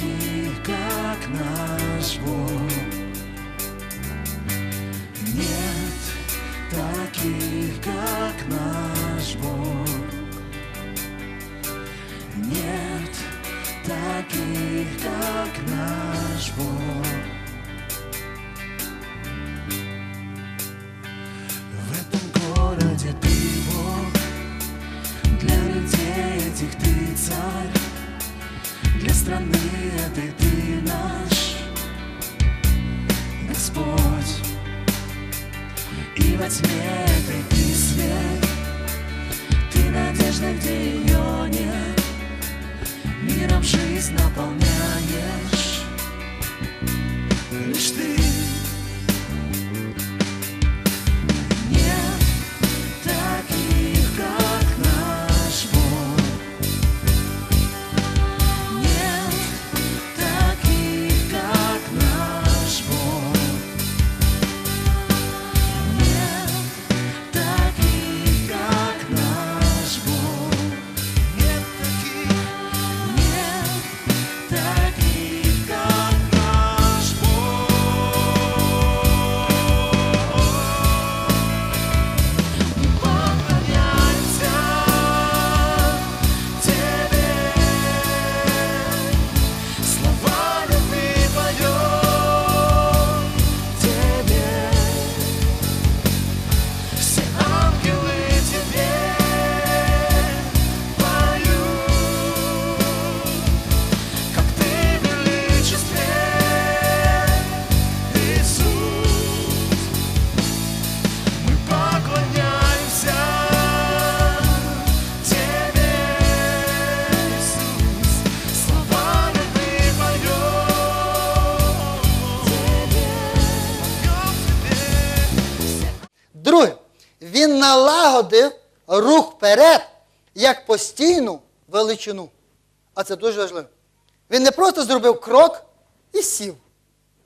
таких, как наш Бог. Налагодив рух вперед як постійну величину. А це дуже важливо. Він не просто зробив крок і сів.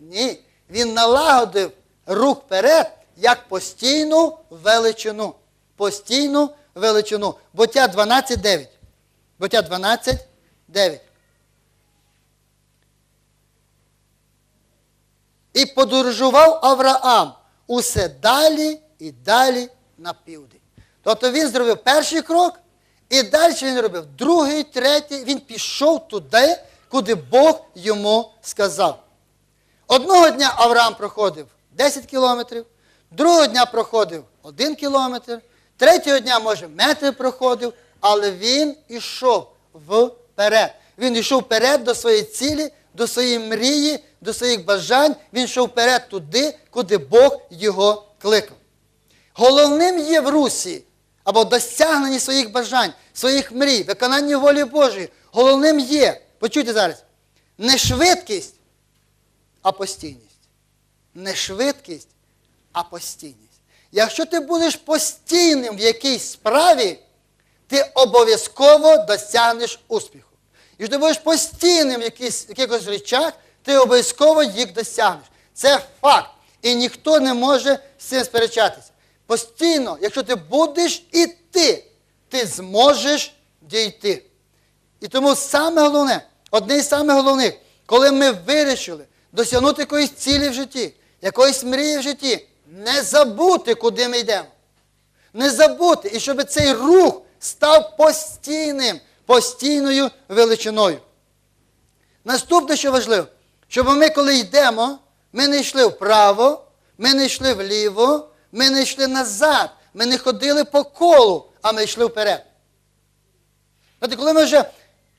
Ні. Він налагодив рух вперед як постійну величину. Постійну величину. Буття 12.9. Буття 12.9. І подорожував Авраам усе далі і далі на південь. Тобто він зробив перший крок, і далі він робив другий, третій. Він пішов туди, куди Бог йому сказав. Одного дня Авраам проходив 10 кілометрів, другого дня проходив 1 кілометр, третього дня, може, метр проходив, але він ішов вперед. Він йшов вперед до своєї цілі, до своєї мрії, до своїх бажань. Він йшов вперед туди, куди Бог його кликав. Головним є в русі або досягненні своїх бажань, своїх мрій, виконанні волі Божої. Головним є, почуйте зараз, не швидкість, а постійність. Не швидкість, а постійність. Якщо ти будеш постійним в якійсь справі, ти обов'язково досягнеш успіху. Якщо ти будеш постійним в якихось, якихось речах, ти обов'язково їх досягнеш. Це факт. І ніхто не може з цим сперечатися. Постійно, якщо ти будеш іти, ти зможеш дійти. І тому саме головне, одне із самих головних, коли ми вирішили досягнути якоїсь цілі в житті, якоїсь мрії в житті, не забути, куди ми йдемо. Не забути, і щоб цей рух став постійним, постійною величиною. Наступне, що важливо, щоб ми, коли йдемо, ми не йшли вправо, ми не йшли вліво, ми не йшли назад, ми не ходили по колу, а ми йшли вперед. Знаєте, коли ми вже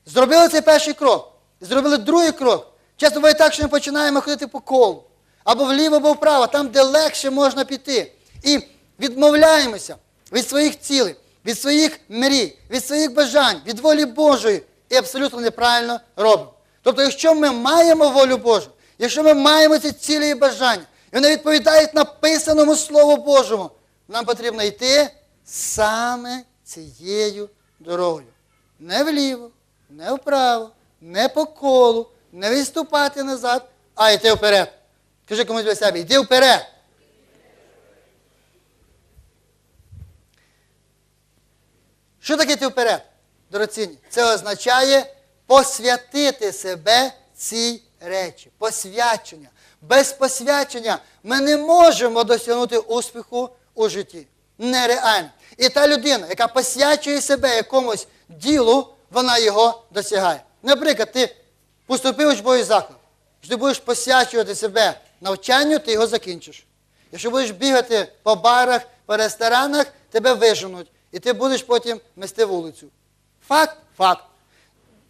зробили цей перший крок, зробили другий крок, часто буває так, що ми починаємо ходити по колу. Або вліво, або вправо, там, де легше можна піти. І відмовляємося від своїх цілей, від своїх мрій, від своїх бажань, від волі Божої і абсолютно неправильно робимо. Тобто, якщо ми маємо волю Божу, якщо ми маємо ці цілі і бажання, і вони відповідають написаному Слову Божому. Нам потрібно йти саме цією дорогою. Не вліво, не вправо, не по колу, не відступати назад, а йти вперед. Кажи комусь до себе, йди вперед. Що таке йти вперед, дорогоцінні? Це означає посвятити себе цій речі, посвячення. Без посвячення ми не можемо досягнути успіху у житті. Нереально. І та людина, яка посвячує себе якомусь ділу, вона його досягає. Наприклад, ти поступив в учбовий заклад. Якщо ти будеш посвячувати себе навчанню, ти його закінчиш. Якщо будеш бігати по барах, по ресторанах, тебе виженуть. І ти будеш потім мести вулицю. Факт? Факт.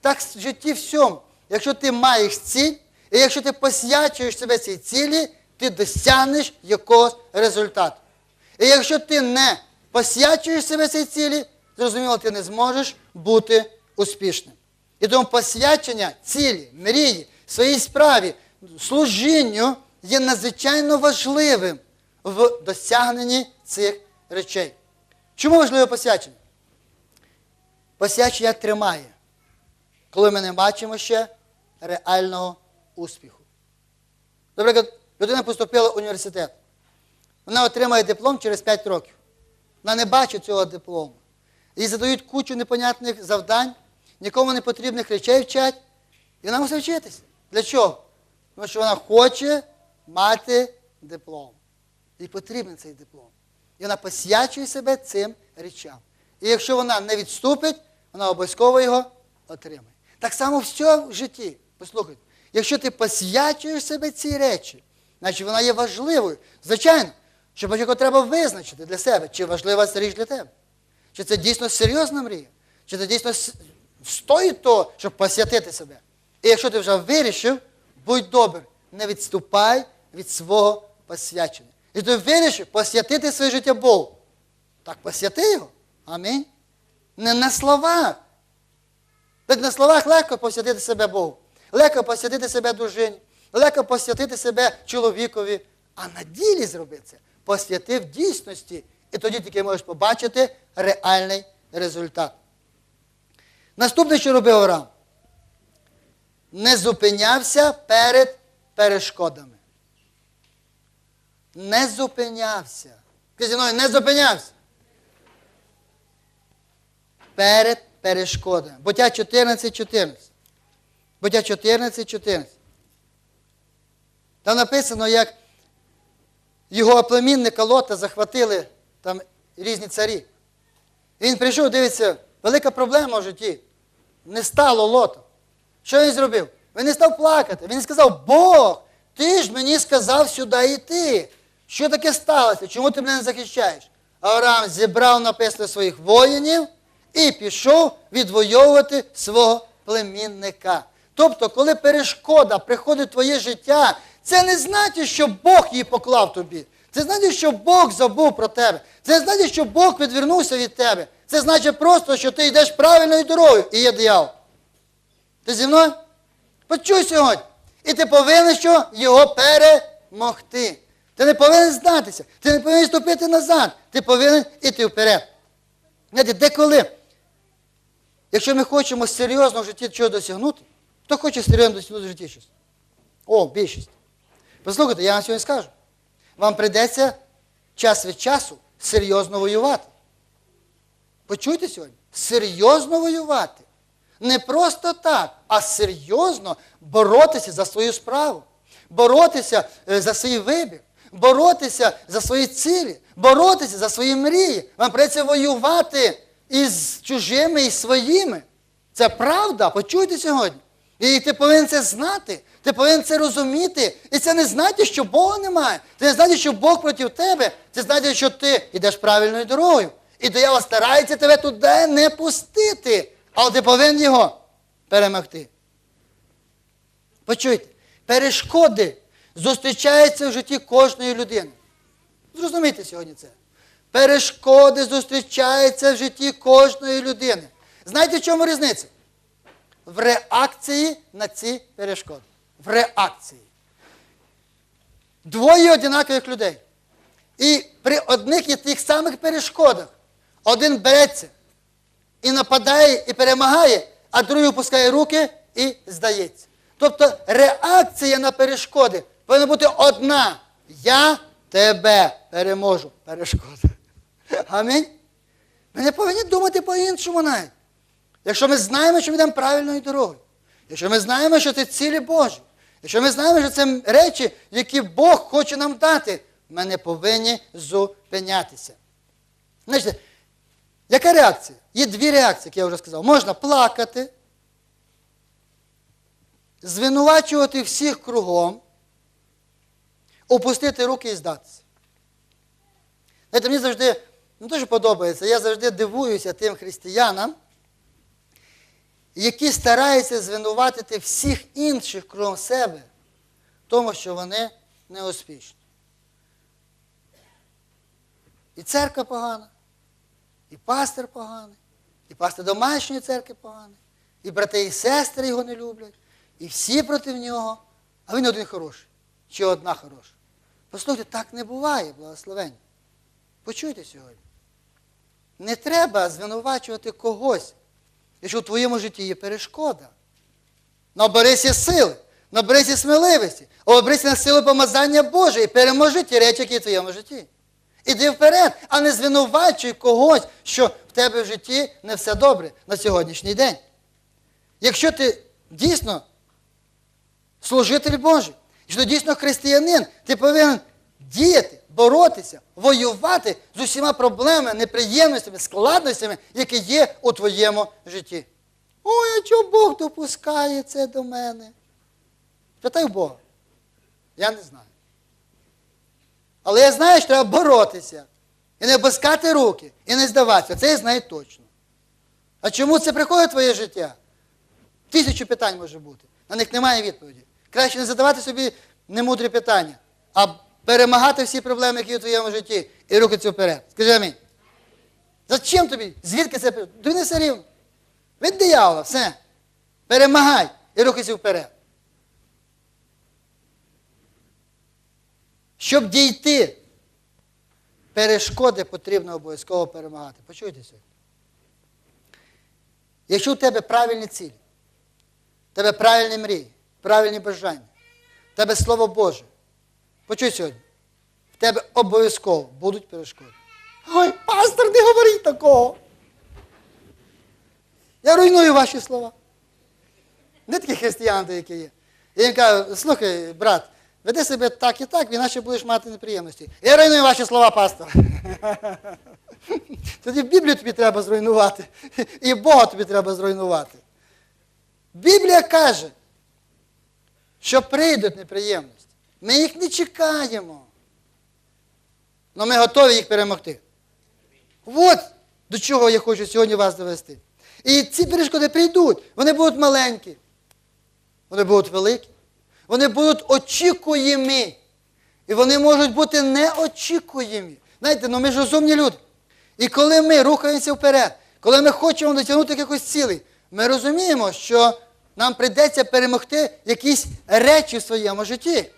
Так в житті всьому. Якщо ти маєш ціль, і якщо ти посвячуєш себе цій цілі, ти досягнеш якогось результату. І якщо ти не посвячуєш себе цій цілі, зрозуміло, ти не зможеш бути успішним. І тому посвячення цілі, мрії, своїй справі, служінню є надзвичайно важливим в досягненні цих речей. Чому важливе посвячення? Посвячення тримає, коли ми не бачимо ще реального успіху. Наприклад, людина поступила в університет. Вона отримає диплом через 5 років. Вона не бачить цього диплому. Їй задають кучу непонятних завдань, нікому не потрібних речей вчать. І вона мусить вчитися. Для чого? Тому що вона хоче мати диплом. Їй потрібен цей диплом. І вона посвячує себе цим речам. І якщо вона не відступить, вона обов'язково його отримає. Так само все в житті. Послухайте, якщо ти посвячуєш себе ці речі, значить вона є важливою. Звичайно, що спочатку треба визначити для себе, чи важлива ця річ для тебе. Чи це дійсно серйозна мрія? Чи це дійсно стоїть того, щоб посвятити себе? І якщо ти вже вирішив, будь добр, не відступай від свого посвячення. І ти вирішив посвятити своє життя Богу. Так посвяти його. Амінь. Не на словах. Ведь на словах легко посвятити себе Богу. Легко посвятити себе дружині, легко посвятити себе чоловікові. А на ділі зроби це. Посвяти в дійсності. І тоді тільки можеш побачити реальний результат. Наступне, що робив Авраам, не зупинявся перед перешкодами. Не зупинявся. Ти зі мною не зупинявся. Перед перешкодами. Буття 14, 14. Буття 14, 14. Там написано, як його племінника Лота захватили там різні царі. Він прийшов, дивиться, велика проблема в житті. Не стало лота. Що він зробив? Він не став плакати. Він сказав, Бог, ти ж мені сказав сюди йти. Що таке сталося? Чому ти мене не захищаєш? Авраам зібрав написано своїх воїнів і пішов відвоювати свого племінника. Тобто, коли перешкода приходить в твоє життя, це не значить, що Бог її поклав тобі. Це значить, що Бог забув про тебе. Це значить, що Бог відвернувся від тебе. Це значить просто, що ти йдеш правильною дорогою і є диявол. Ти зі мною? Почуй сьогодні. І ти повинен що? Його перемогти. Ти не повинен здатися. Ти не повинен ступити назад. Ти повинен іти вперед. Знаєте, деколи, якщо ми хочемо серйозно в житті чого досягнути, хто хоче серйозно досягнути в житті щось? О, більшість. Послухайте, я вам сьогодні скажу. Вам прийдеться час від часу серйозно воювати. Почуйте сьогодні? Серйозно воювати. Не просто так, а серйозно боротися за свою справу, боротися е, за свій вибір, боротися за свої цілі, боротися за свої мрії. Вам прийдеться воювати із чужими і своїми. Це правда, почуйте сьогодні. І ти повинен це знати, ти повинен це розуміти. І це не значить, що Бога немає. Це не значить, що Бог проти тебе. Це значить, що ти йдеш правильною дорогою. І диявол старається тебе туди не пустити. Але ти повинен його перемогти. Почуйте, перешкоди зустрічаються в житті кожної людини. Зрозумійте сьогодні це. Перешкоди зустрічаються в житті кожної людини. Знаєте, в чому різниця? В реакції на ці перешкоди. В реакції. Двоє однакових людей. І при одних і тих самих перешкодах один береться і нападає, і перемагає, а другий опускає руки і здається. Тобто реакція на перешкоди повинна бути одна. Я тебе переможу. Перешкода. Амінь. Ми не повинні думати по-іншому навіть. Якщо ми знаємо, що ми йдемо правильною дорогою, якщо ми знаємо, що це цілі Божі, якщо ми знаємо, що це речі, які Бог хоче нам дати, ми не повинні зупинятися. Знаєте, яка реакція? Є дві реакції, як я вже сказав. Можна плакати, звинувачувати всіх кругом, опустити руки і здатися. Знаєте, мені завжди не дуже подобається, я завжди дивуюся тим християнам, які стараються звинуватити всіх інших кругом себе, тому, що вони неуспішні. І церква погана, і пастор поганий, і пастор домашньої церкви поганий, і брати і сестри його не люблять, і всі проти нього, а він один хороший, чи одна хороша. Послухайте, так не буває, благословення. Почуйте сьогодні. Не треба звинувачувати когось, якщо в твоєму житті є перешкода. Наберися сили, наберися сміливості, оберися на силу помазання Боже і переможи ті речі, які в твоєму житті. Іди вперед, а не звинувачуй когось, що в тебе в житті не все добре на сьогоднішній день. Якщо ти дійсно служитель Божий, якщо ти дійсно християнин, ти повинен діяти, боротися, воювати з усіма проблемами, неприємностями, складностями, які є у твоєму житті. Ой, а чого Бог допускає це до мене? Питай Бога. Я не знаю. Але я знаю, що треба боротися. І не опускати руки, і не здаватися. Це я знаю точно. А чому це приходить в твоє життя? Тисячу питань може бути. На них немає відповіді. Краще не задавати собі немудрі питання, а перемагати всі проблеми, які є в твоєму житті, і рухатися вперед. Скажи амінь. Зачем тобі? Звідки це? Тобі не все рівно. Від диявола, все. Перемагай і рухайся вперед. Щоб дійти, перешкоди потрібно обов'язково перемагати. Почуйте сьогодні. Якщо у тебе правильні цілі, в тебе правильні мрії, правильні бажання, в тебе Слово Боже, почуй сьогодні, в тебе обов'язково будуть перешкоди. Ой, пастор, не говоріть такого. Я руйную ваші слова. Не такі християни, які є. Я їм кажу, слухай, брат, веди себе так і так, іначе будеш мати неприємності. Я руйную ваші слова, пастор. Тоді Біблію тобі треба зруйнувати. І Бога тобі треба зруйнувати. Біблія каже, що прийдуть неприємності. Ми їх не чекаємо. Але ми готові їх перемогти. От до чого я хочу сьогодні вас довести. І ці перешкоди прийдуть. Вони будуть маленькі. Вони будуть великі. Вони будуть очікуємі. І вони можуть бути неочікуємі. Знаєте, ну ми ж розумні люди. І коли ми рухаємося вперед, коли ми хочемо досягнути якихось цілей, ми розуміємо, що нам прийдеться перемогти якісь речі в своєму житті.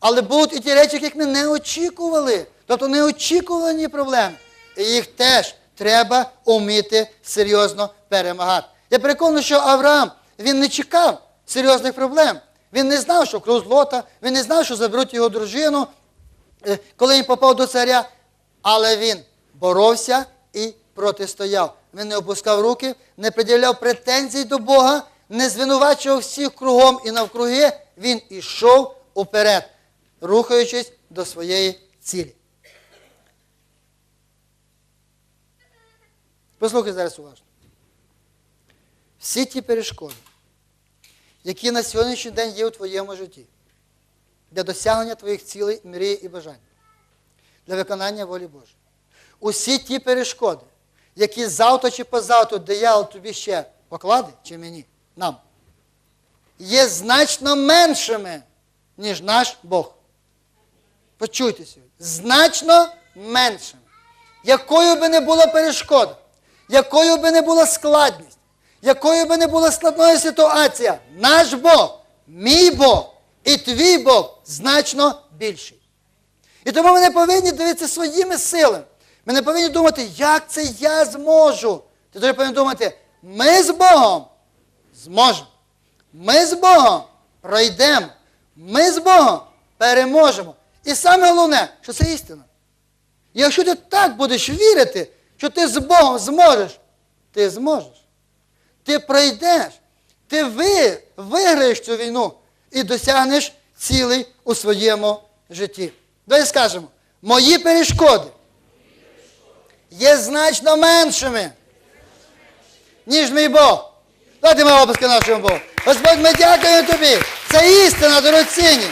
Але будуть і ті речі, яких ми не очікували. Тобто неочікувані проблеми. І їх теж треба вміти серйозно перемагати. Я переконаний, що Авраам він не чекав серйозних проблем. Він не знав, що круз лота, він не знав, що заберуть його дружину, е, коли він попав до царя. Але він боровся і протистояв. Він не опускав руки, не пред'являв претензій до Бога, не звинувачував всіх кругом і навкруги. Він ішов уперед, рухаючись до своєї цілі. Послухай зараз уважно. Всі ті перешкоди, які на сьогоднішній день є у твоєму житті, для досягнення твоїх цілей, мрій і бажань, для виконання волі Божої. Усі ті перешкоди, які завтра чи позавтра диявол тобі ще покладе, чи мені, нам, є значно меншими, ніж наш Бог. Почуйте сьогодні. Значно меншими. Якою би не була перешкода, якою би не була складність, якою би не була складною ситуація, наш Бог, мій Бог і твій Бог значно більший. І тому ми не повинні дивитися своїми силами. Ми не повинні думати, як це я зможу. Ти дуже повинен думати, ми з Богом зможемо. Ми з Богом пройдемо. Ми з Богом переможемо. І саме головне, що це істина. Якщо ти так будеш вірити, що ти з Богом зможеш. Ти зможеш. Ти пройдеш, ти ви, виграєш цю війну і досягнеш цілей у своєму житті. Давай скажемо, мої перешкоди є значно меншими, ніж мій Бог. Давайте ми опуски нашому Богу. Господь, ми дякуємо тобі. Це істина дорогоцінні.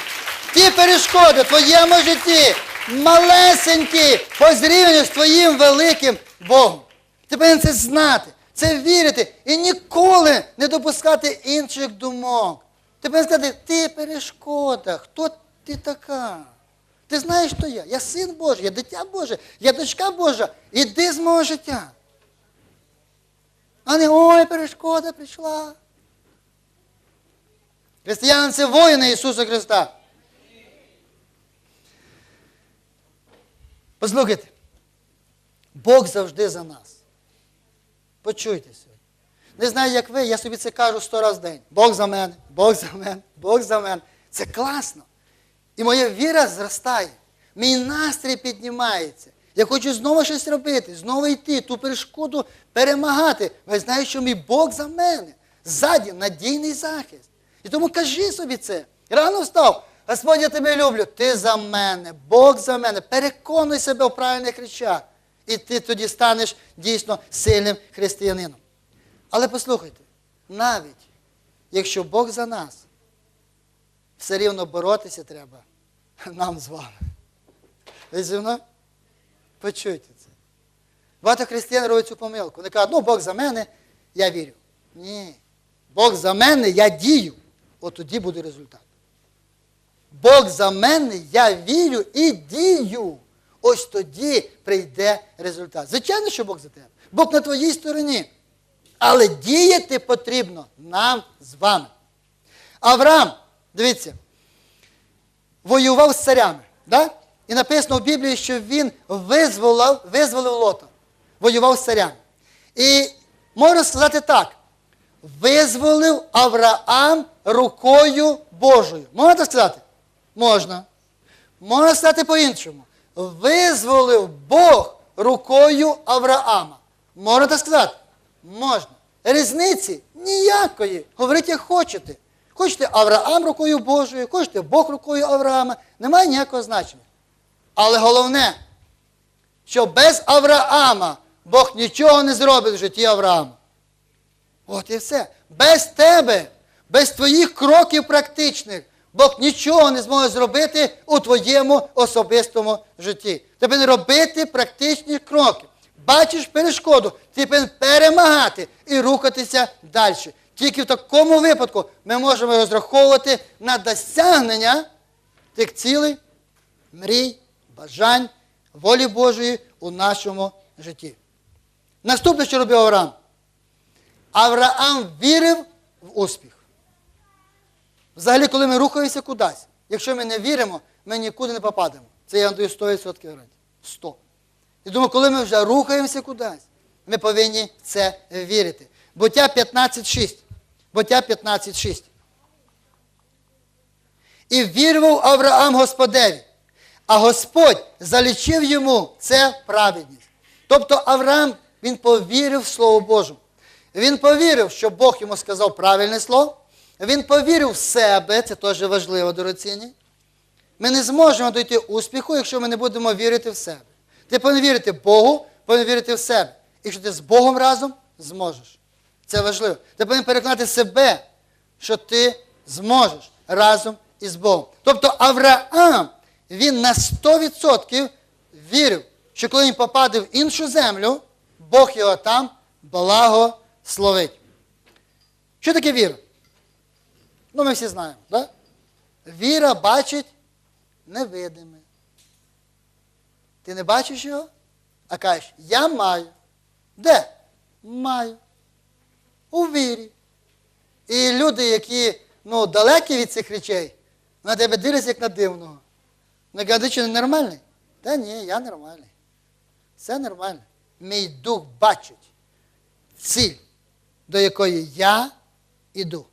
Ті перешкоди в твоєму житті малесенькі по зрівнянню з твоїм великим Богом. Ти повинен це знати, це вірити і ніколи не допускати інших думок. Ти повинен сказати, ти перешкода, хто ти така? Ти знаєш, хто я? Я син Божий, я дитя Боже, я дочка Божа. Іди з мого життя. А не ой, перешкода прийшла. Християни це воїни Ісуса Христа. Послухайте, Бог завжди за нас. Почуйте сьогодні. Не знаю, як ви, я собі це кажу сто разів в день. Бог за мене, Бог за мене, Бог за мене. Це класно. І моя віра зростає. Мій настрій піднімається. Я хочу знову щось робити, знову йти, ту перешкоду перемагати. Ви знаєте, що мій Бог за мене. Ззаді надійний захист. І тому кажи собі це. Рано встав. Господь, я тебе люблю. Ти за мене, Бог за мене. Переконуй себе в правильних речах. І ти тоді станеш дійсно сильним християнином. Але послухайте, навіть якщо Бог за нас, все рівно боротися треба нам з вами. Ви зі мною? Почуйте це. Багато християн роблять цю помилку. Вони кажуть, ну Бог за мене, я вірю. Ні. Бог за мене, я дію. От тоді буде результат. Бог за мене, я вірю і дію. Ось тоді прийде результат. Звичайно, що Бог за тебе. Бог на твоїй стороні. Але діяти потрібно нам з вами. Авраам, дивіться, воював з царями. Да? І написано в Біблії, що він визволив, визволив лота, воював з царями. І можна сказати так: визволив Авраам рукою Божою. Можна так сказати? Можна. Можна сказати по-іншому. Визволив Бог рукою Авраама. Можна так сказати? Можна. Різниці ніякої. Говоріть, як хочете. Хочете Авраам рукою Божою, хочете Бог рукою Авраама. Немає ніякого значення. Але головне, що без Авраама Бог нічого не зробить в житті Авраама. От і все. Без тебе, без твоїх кроків практичних, Бог нічого не зможе зробити у твоєму особистому житті. Ти повинен робити практичні кроки. Бачиш перешкоду, ти повинен перемагати і рухатися далі. Тільки в такому випадку ми можемо розраховувати на досягнення тих цілей, мрій, бажань, волі Божої у нашому житті. Наступне, що робив Авраам. Авраам вірив в успіх. Взагалі, коли ми рухаємося кудись, якщо ми не віримо, ми нікуди не попадемо. Це я даю 100% гарантії. 100. І думаю, коли ми вже рухаємося кудись, ми повинні в це вірити. Буття 15.6. Буття 15.6. І вірував Авраам Господеві, а Господь залічив йому це праведність. Тобто Авраам, він повірив в Слово Божому. Він повірив, що Бог йому сказав правильне слово. Він повірив в себе, це теж важливо, дорогоцінні. Ми не зможемо дойти успіху, якщо ми не будемо вірити в себе. Ти повинен вірити Богу, повинен вірити в себе. І якщо ти з Богом разом, зможеш. Це важливо. Ти повинен переконати себе, що ти зможеш разом із Богом. Тобто Авраам, він на 100% вірив, що коли він попаде в іншу землю, Бог його там благословить. Що таке віра? Ну, ми всі знаємо, так? Віра бачить невидиме. Ти не бачиш його? А кажеш, я маю. Де? Маю. У вірі. І люди, які ну, далекі від цих речей, на тебе дивляться як на дивного. Не кажуть, що не нормальний? Та ні, я нормальний. Все нормально. Мій дух бачить ціль, до якої я іду.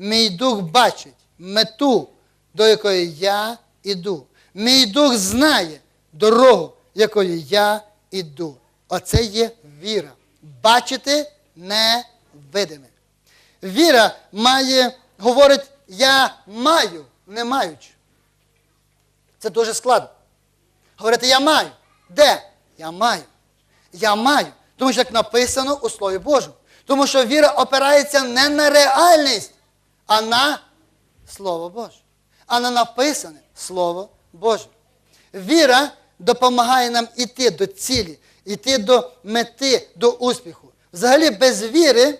Мій дух бачить мету, до якої я іду. Мій дух знає дорогу, якою я іду. Оце є віра. Бачити невидиме. Віра має, говорить, я маю, не маючи. Це дуже складно. Говорити, я маю. Де? Я маю. Я маю. Тому що як написано у Слові Божому. Тому що віра опирається не на реальність, а на Слово Боже. А на написане Слово Боже. Віра допомагає нам іти до цілі, іти до мети, до успіху. Взагалі, без віри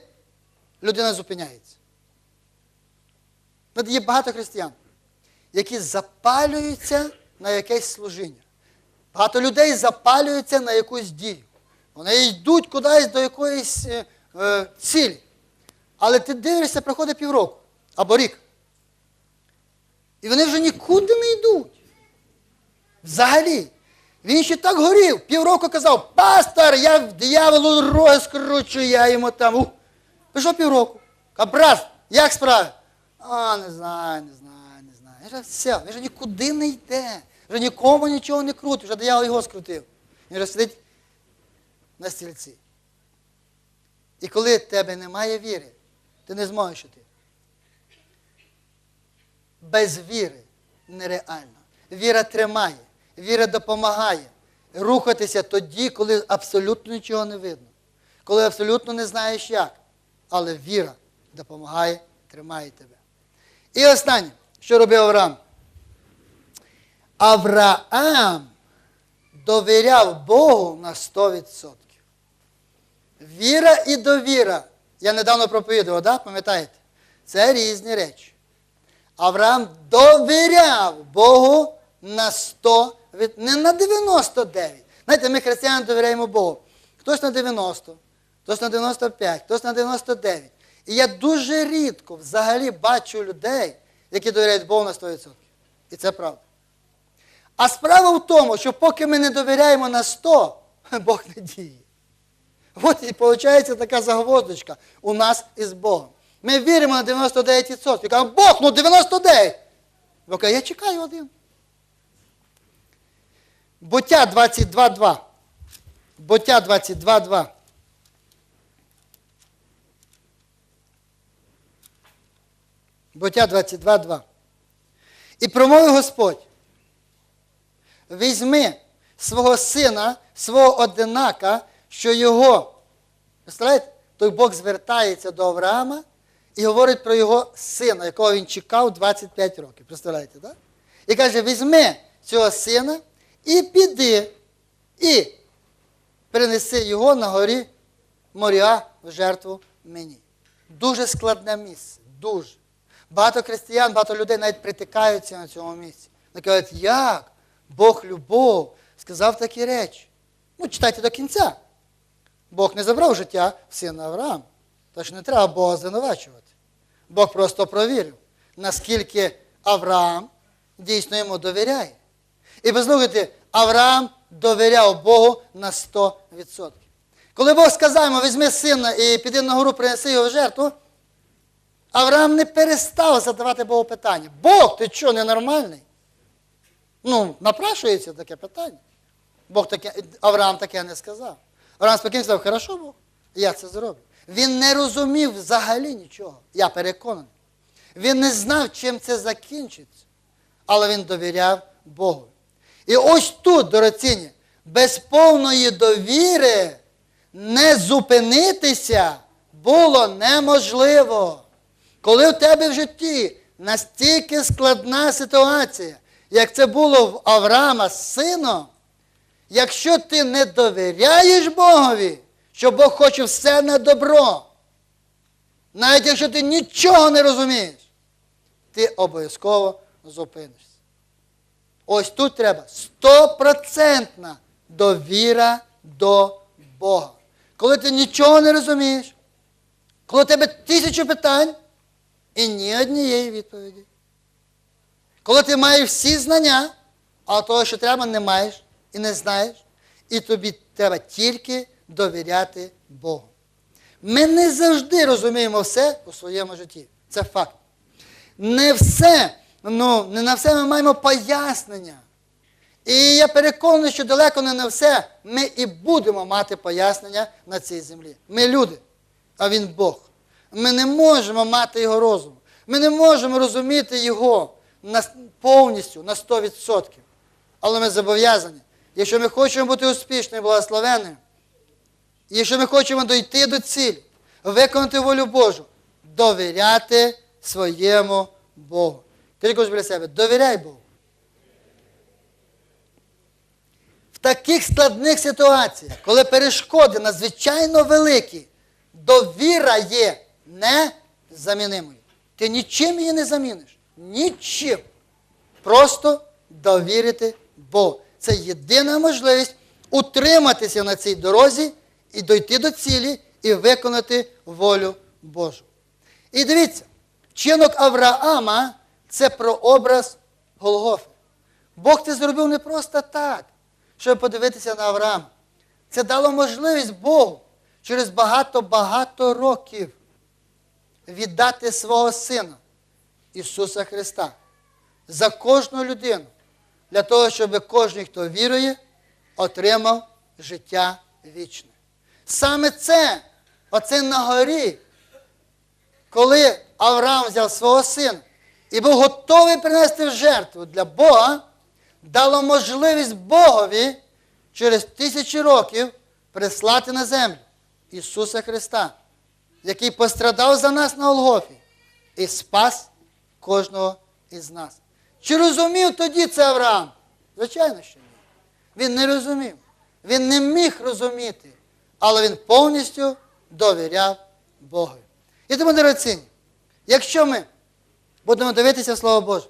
людина зупиняється. От є багато християн, які запалюються на якесь служіння. Багато людей запалюються на якусь дію. Вони йдуть кудись до якоїсь е, е, цілі. Але ти дивишся, проходить півроку або рік. І вони вже нікуди не йдуть. Взагалі. Він ще так горів. Півроку казав, пастор, я в дияволу роги скручу, я йому там. Ух. Пішов півроку. Каже, як справи? А, не знаю, не знаю, не знаю. Він вже все, він вже нікуди не йде. Вже нікому нічого не крутить, вже диявол його скрутив. Він вже сидить на стільці. І коли тебе немає віри, ти не зможеш іти. Без віри нереально. Віра тримає, віра допомагає рухатися тоді, коли абсолютно нічого не видно, коли абсолютно не знаєш як. Але віра допомагає, тримає тебе. І останнє, що робив Авраам? Авраам довіряв Богу на 100%. Віра і довіра. Я недавно проповідував, да? пам'ятаєте? Це різні речі. Авраам довіряв Богу на 100, від- не на 99. Знаєте, ми християни довіряємо Богу. Хтось на 90, хтось на 95, хтось на 99. І я дуже рідко взагалі бачу людей, які довіряють Богу на 100%. І це правда. А справа в тому, що поки ми не довіряємо на 100, Бог не діє. От і виходить така загвоздочка у нас із Богом. Ми віримо на 99%. Кажемо, Бог, ну 99. Бог каже, я чекаю один. Буття 22.2. Буття 22.2. Буття 22.2. І промовив Господь. Візьми свого сина, свого одинака, що його. Представляєте? Той Бог звертається до Авраама і говорить про його сина, якого він чекав 25 років. Представляєте, так? І каже: візьми цього сина і піди, і принеси його на горі моря в жертву мені. Дуже складне місце. Дуже. Багато християн, багато людей навіть притикаються на цьому місці. Вони кажуть, як? Бог любов сказав такі речі. Ну, читайте до кінця. Бог не забрав життя сина Авраама. Тож не треба Бога звинувачувати. Бог просто провірив, наскільки Авраам дійсно йому довіряє. І послухайте, Авраам довіряв Богу на 100%. Коли Бог сказав йому, візьми сина і піди на гору, принеси його в жертву, Авраам не перестав задавати Богу питання. Бог, ти що, ненормальний? Ну, напрашується таке питання. Бог таке, Авраам таке не сказав. Авраам спокійно сказав, хорошо Бог, я це зроблю. Він не розумів взагалі нічого. Я переконаний. Він не знав, чим це закінчиться. Але він довіряв Богу. І ось тут, дорогоцінні, без повної довіри не зупинитися було неможливо. Коли в тебе в житті настільки складна ситуація, як це було в Авраама з сином, якщо ти не довіряєш Богові, що Бог хоче все на добро, навіть якщо ти нічого не розумієш, ти обов'язково зупинишся. Ось тут треба стопроцентна довіра до Бога. Коли ти нічого не розумієш, коли у тебе тисячу питань і ні однієї відповіді. Коли ти маєш всі знання, а того, що треба, не маєш і не знаєш, і тобі треба тільки довіряти Богу. Ми не завжди розуміємо все у своєму житті. Це факт. Не все, ну, не на все ми маємо пояснення. І я переконаний, що далеко не на все ми і будемо мати пояснення на цій землі. Ми люди, а він Бог. Ми не можемо мати його розум. Ми не можемо розуміти його повністю на 100%. Але ми зобов'язані. Якщо ми хочемо бути успішними і благословенними, і якщо ми хочемо дойти до цілі, виконати волю Божу, довіряти своєму Богу. Ти кажеш біля себе, довіряй Богу. В таких складних ситуаціях, коли перешкоди надзвичайно великі, довіра є незамінимою. Ти нічим її не заміниш. Нічим. Просто довірити Богу. Це єдина можливість утриматися на цій дорозі і дойти до цілі і виконати волю Божу. І дивіться, вчинок Авраама це прообраз Голгофи. Бог це зробив не просто так, щоб подивитися на Авраама. Це дало можливість Богу через багато-багато років віддати свого Сина Ісуса Христа за кожну людину, для того, щоб кожен, хто вірує, отримав життя вічне. Саме це, оце на горі, коли Авраам взяв свого сина і був готовий принести в жертву для Бога, дало можливість Богові через тисячі років прислати на землю Ісуса Христа, який пострадав за нас на Голгофі і спас кожного із нас. Чи розумів тоді це Авраам? Звичайно, що ні. Він не розумів. Він не міг розуміти, але він повністю довіряв Богу. І тому, дорогоцінні, якщо ми будемо дивитися Слово Боже,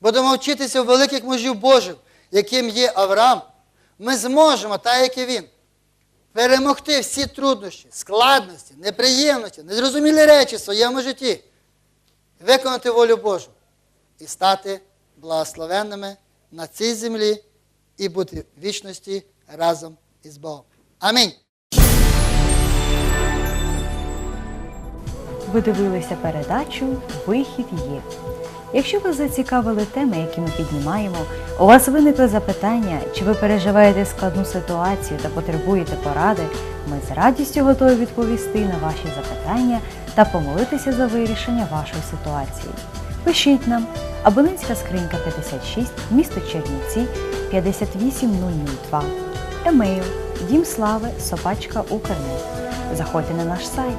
будемо вчитися в великих мужів Божих, яким є Авраам, ми зможемо, так як і він, перемогти всі труднощі, складності, неприємності, незрозумілі речі в своєму житті, виконати волю Божу і стати благословенними на цій землі і бути в вічності разом із Богом. Амінь. Ви дивилися передачу Вихід є. Якщо вас зацікавили теми, які ми піднімаємо, у вас виникли запитання, чи ви переживаєте складну ситуацію та потребуєте поради, ми з радістю готові відповісти на ваші запитання та помолитися за вирішення вашої ситуації. Пишіть нам абонентська скринька 56, місто Чернівці 58002, емейл дімслави собачка Укрнет. Заходьте на наш сайт